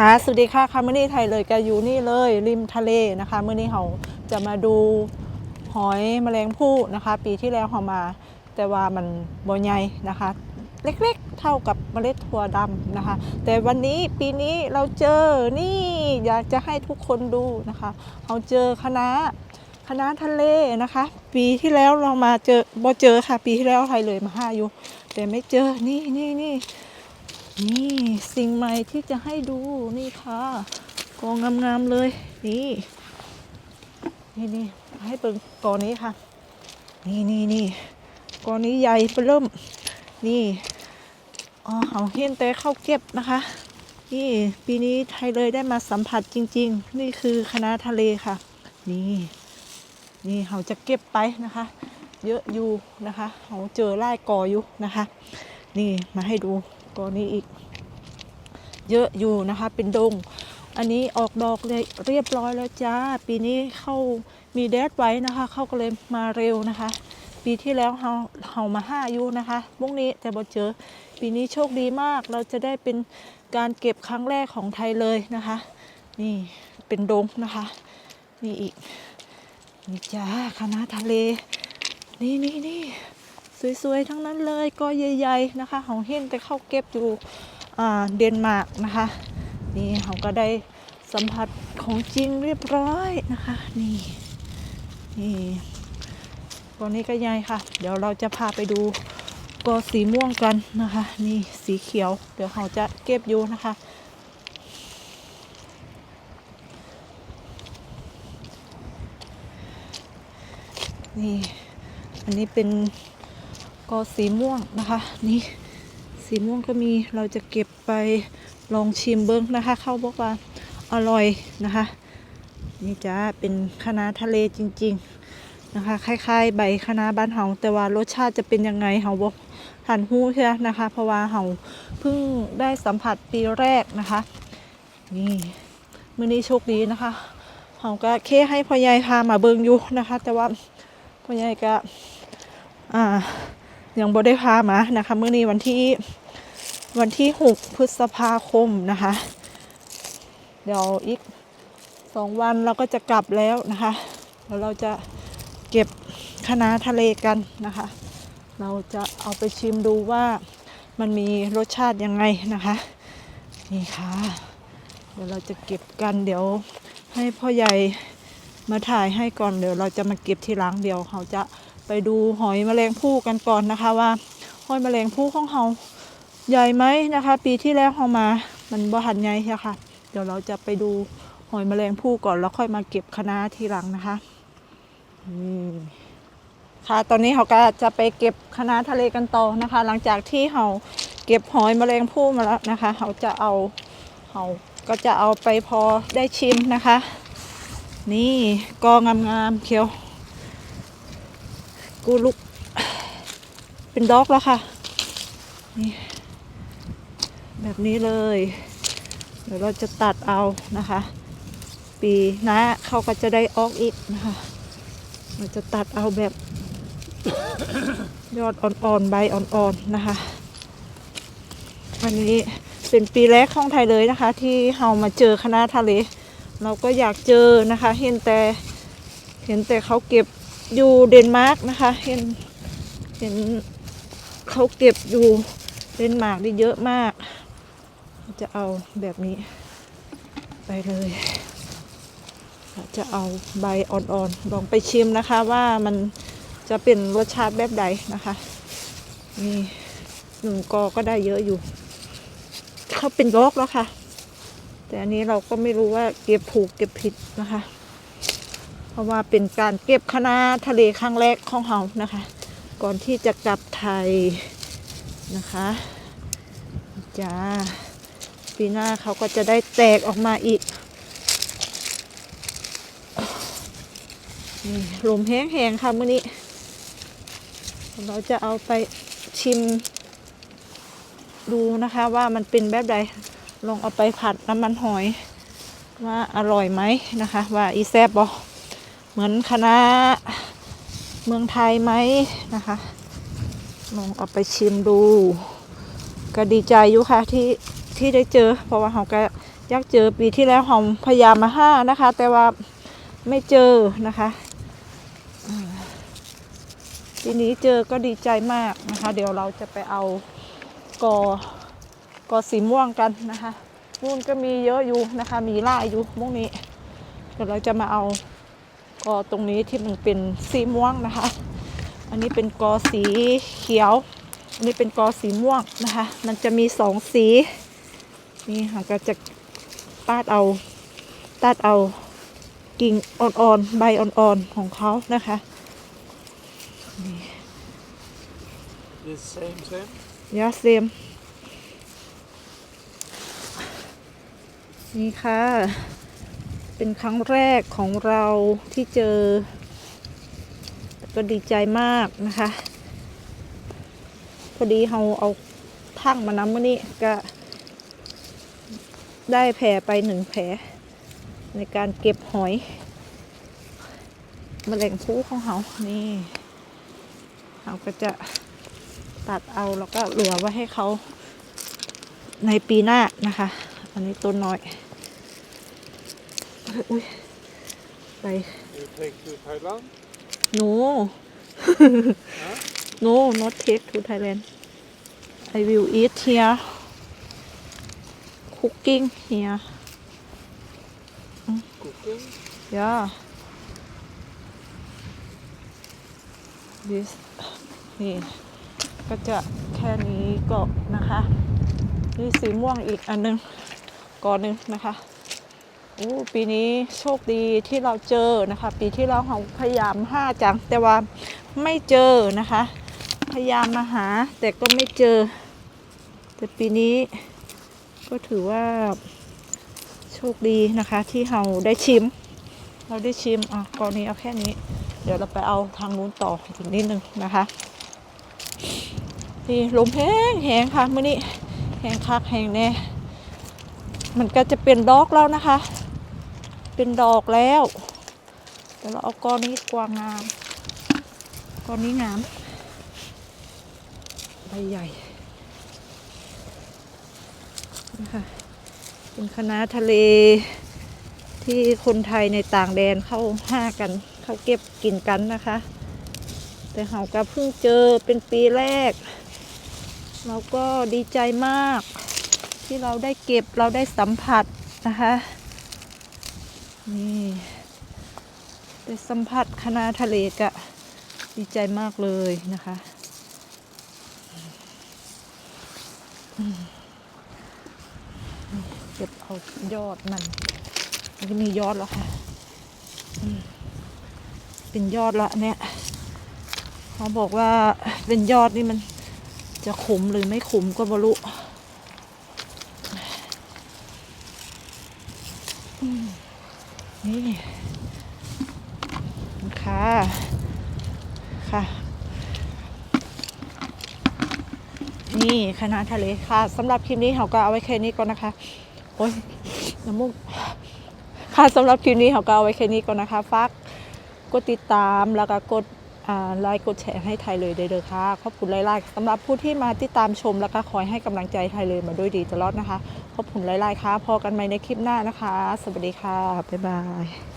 ค่ะสวัสดีค่ะคาร์มนี่ไทยเลยก็อยู่นี่เลยริมทะเลนะคะเมื่อนี้เราจะมาดูหอยแมลงภู่นะคะ ปีที่แล้วเรามา แต่ว่ามันบ่ใหญ่นะคะ เล็กๆเท่ากับเมล็ดถั่วดำนะคะ แต่วันนี้ปีนี้เราเจอนี่อยากจะให้ทุกคนดูนะคะเราเจอคณะคณะทะเลนะคะ ปีที่แล้วเรามาเจอบ่เจอค่ะ ปีที่แล้วไทยเลยมาห้าอยู่ แต่ไม่เจอนี่นี่นี่ นี่สิ่งใหม่ที่จะให้ดูนี่ค่ะกองงามๆเลย นี่ นี่นี่ให้เปิดกองนี้ค่ะ นี่นี่นี่กองนี้ใหญ่เริ่ม นี่อ๋อเอาเห็นแต่เข้าเก็บนะคะ นี่ปีนี้ไทยเลยได้มาสัมผัสจริง ๆ นี่คือคณะทะเลค่ะ นี่ นี่เขาจะเก็บไปนะคะ เยอะอยู่นะคะเขาเจอไล่กออยู่นะคะ นี่มาให้ดู กอนี้อีก เยอะอยู่นะคะ เป็นดง อันนี้ออกดอกเลยเรียบร้อยแล้วจ้า ปีนี้เข้ามีแดดไว้นะคะ เข้าก็เลยมาเร็วนะคะ ปีที่แล้วเฮาเฮามาห้าอยู่นะคะพวกนี้แต่บ่เจอ ปีนี้โชคดีมาก เราจะได้เป็นการเก็บครั้งแรกของไทยเลยนะคะ นี่เป็นดงนะคะ นี่อีกนี่จ้าคณะทะเล นี่นี่นี่ สวยๆ ทั้งนั้นเลยก็ใหญ่ๆนะคะของเห็นแต่เข้าเก็บอยู่เดนมาร์กนะคะ นี่เขาก็ได้สัมผัสของจริงเรียบร้อยนะคะ นี่นี่กอนี้ก็ใหญ่ค่ะ เดี๋ยวเราจะพาไปดูกอสีม่วงกันนะคะ นี่สีเขียว เดี๋ยวเขาจะเก็บอยู่นะคะนี่ อันนี้เป็น กอสีม่วงนะคะ นี่สีม่วงก็มีเราจะเก็บไปลองชิมเบิ้งนะคะ เข้าบอกว่าอร่อยนะคะ นี่จ้าเป็นคณะทะเลจริง ๆนะคะ คล้าย ๆ ใบคณะบ้านเฮาแต่ว่ารสชาติจะเป็นยังไงเฮาบอกทันหู้ใช่ไหมนะคะ เพราะว่าเฮาเพิ่งได้สัมผัสปีแรกนะคะ นี่มื้อนี้โชคดีนะคะเฮาก็เคให้พ่อใหญ่พามาเบิงอยู่นะคะ แต่ว่าพ่อใหญ่ก็อ่า ยังบ่ได้พามานะคะเมื่อนี้วันที่วันที่หกพฤษภาคมนะคะ เดี๋ยวอีกสองวันเราก็จะกลับแล้วนะคะแล้วเราจะเก็บคณะทะเลกันนะคะ เราจะเอาไปชิมดูว่ามันมีรสชาติยังไงนะคะ นี่ค่ะ เดี๋ยวเราจะเก็บกันเดี๋ยวให้พ่อใหญ่มาถ่ายให้ก่อนเดี๋ยวเราจะมาเก็บทีหลังเดี๋ยวเขาจะ ไปดูหอยแมลงภู่กันก่อนนะคะว่าหอยแมลงภู่ของเขาใหญ่ไหมนะคะ ปีที่แล้วเขามา มันบ่หันใหญ่ใช่ค่ะ เดี๋ยวเราจะไปดูหอยแมลงภู่ก่อนแล้วค่อยมาเก็บคะน้าทีหลังนะคะนี่ค่ะตอนนี้เขาก็จะไปเก็บคะน้าทะเลกันต่อนะคะ หลังจากที่เขาเก็บหอยแมลงภู่มาแล้วนะคะเขาจะเอาเขาก็จะเอาไปพอได้ชิมนะคะ นี่กองงามๆเขียว กูลุก เป็นด็อกแล้วค่ะ นี่ แบบนี้เลย เดี๋ยวเราจะตัดเอานะคะ ปีหน้าเขาก็จะได้ออกอีกนะคะ เราจะตัดเอาแบบ ยอดอ่อนๆ ใบอ่อนๆ นะคะ วันนี้เป็นปีแรกของไทยเลยนะคะ ที่เรามาเจอคณะทะเล เราก็อยากเจอนะคะ เห็นแต่เห็นแต่เขาเก็บ อยู่เดนมาร์กนะคะ เห็นเห็นเขาเก็บอยู่เดนมาร์กได้เยอะมาก จะเอาแบบนี้ไปเลย จะเอาใบอ่อนๆลองไปชิมนะคะว่ามันจะเป็นรสชาติแบบใดนะคะนี่หนึ่งกอก็ได้เยอะอยู่เขาเป็นรอกแล้วค่ะ แต่อันนี้เราก็ไม่รู้ว่าเก็บถูกเก็บผิดนะคะ ราะว่าเป็นการเก็บคณะทะเลครั้งแรกของเรานะคะ ก่อนที่จะกลับไทยนะคะจ้าปีหน้าเขาก็จะได้แตกออกมาอีกนี่ลมแห้งๆค่ะมื่อนี้ เราจะเอาไปชิม ดูนะคะว่ามันเป็นแบบใดลองเอาไปผัดน้ำมันหอย ว่าอร่อยไหมนะคะ ว่าอีแซบบอ เหมือนคณะเมืองไทยไหมนะคะลองเอาไปชิมดู ก็ดีใจอยู่ค่ะที่ที่ได้เจอ เพราะว่าเขาก็อยากเจอปีที่แล้วเราพยายามมาห้านะคะ แต่ว่าไม่เจอนะคะอืมปีนี้เจอก็ดีใจมากนะคะ เดี๋ยวเราจะไปเอากอกอสีม่วงกันนะคะม่วงก็มีเยอะอยู่นะคะ มีล่ายอยู่ม่วงนี้ เดี๋ยวเราจะมาเอา กอตรงนี้ที่มันเป็นสีม่วงนะคะ อันนี้เป็นกอสีเขียว อันนี้เป็นกอสีม่วงนะคะ มันจะมีสองสีนี่ค่ะก็จะปาดเอาตัดเอากิ่งอ่อนๆใบอ่อนๆของเขานะคะ This same same. ยาเซมนี่ค่ะ เป็นครั้งแรกของเราที่เจอ ก็ดีใจมากนะคะ พอดีเราเอาทั้งมานำมื่อนี้ก็ ได้แผลไปหนึ่งแผลในการเก็บหอยมแมลงภู่ของเขานี่เราก็จะตัดเอาแล้วก็เหลือไว้ให้เขาในปีหน้านะคะ อันนี้ต้นน้อย อ้ยอุ้ยไป You take to Thailand? หนู no not take to Thailand I will eat here cooking here Cooking? yeah this นี่ก็จะแค่นี้ก็นะคะ นี่สีม่วงอีกอันหนึงก่อนหนึ่งนะคะ โอ้ปีนี้โชคดีที่เราเจอนะคะ ปีที่เราเราพยายามห้าจัง แต่ว่าไม่เจอนะคะ พยายามมาหาแต่ก็ไม่เจอ แต่ปีนี้ก็ถือว่าโชคดีนะคะ ที่เราได้ชิม เราได้ชิมอะกรณีเอาแค่นี้ เดี๋ยวเราไปเอาทางนู้นต่ออีกนิดนึงนะคะนี่ลมแห้งแห้งค่ะมื่อนี้แห้งคักแห้งแน่มันก็จะเป็นดอกแล้วนะคะ เป็นดอกแล้วเดี๋ยวเราเอาก้อนนี้กวางงามก้อนนี้งามใบใหญ่นะคะเป็นคณะทะเลที่คนไทยในต่างแดนเข้าห้ากัน เข้าเก็บกินกันนะคะ แต่เราก็เพิ่งเจอเป็นปีแรก เราก็ดีใจมาก ที่เราได้เก็บเราได้สัมผัสนะคะ นี่ได้สัมผัสคณะทะเลกะดีใจมากเลยนะคะเก็บเอายอดมันมันก็มียอดแล้วค่ะเป็นยอดละเนี่ยเขาบอกว่าเป็นยอดนี่มันจะขมหรือไม่ขมก็บรุอืม นี่ค่ะ ค่ะ นี่คณะทะเลค่ะสำหรับคลิปนี้เขาก็เอาไว้แค่นี้ก่อนนะคะโอ้ยน้ำมูกค่ะสำหรับคลิปนี้เขาก็เอาไว้แค่นี้ก่อนนะคะฟักกดติดตามแล้วก็กด ไลค์กดแชร์ให้ไทยเลยเด้อค่ะ ขอบคุณไลายๆสำหรับผู้ที่มาติดตามชมแล้วก็คอยให้กำลังใจไทยเลยมาด้วยดีตลอดนะคะ ขอบคุณไลายๆค่ะ พอกันใหม่ในคลิปหน้านะคะ สวัสดีค่ะ บ๊ายบาย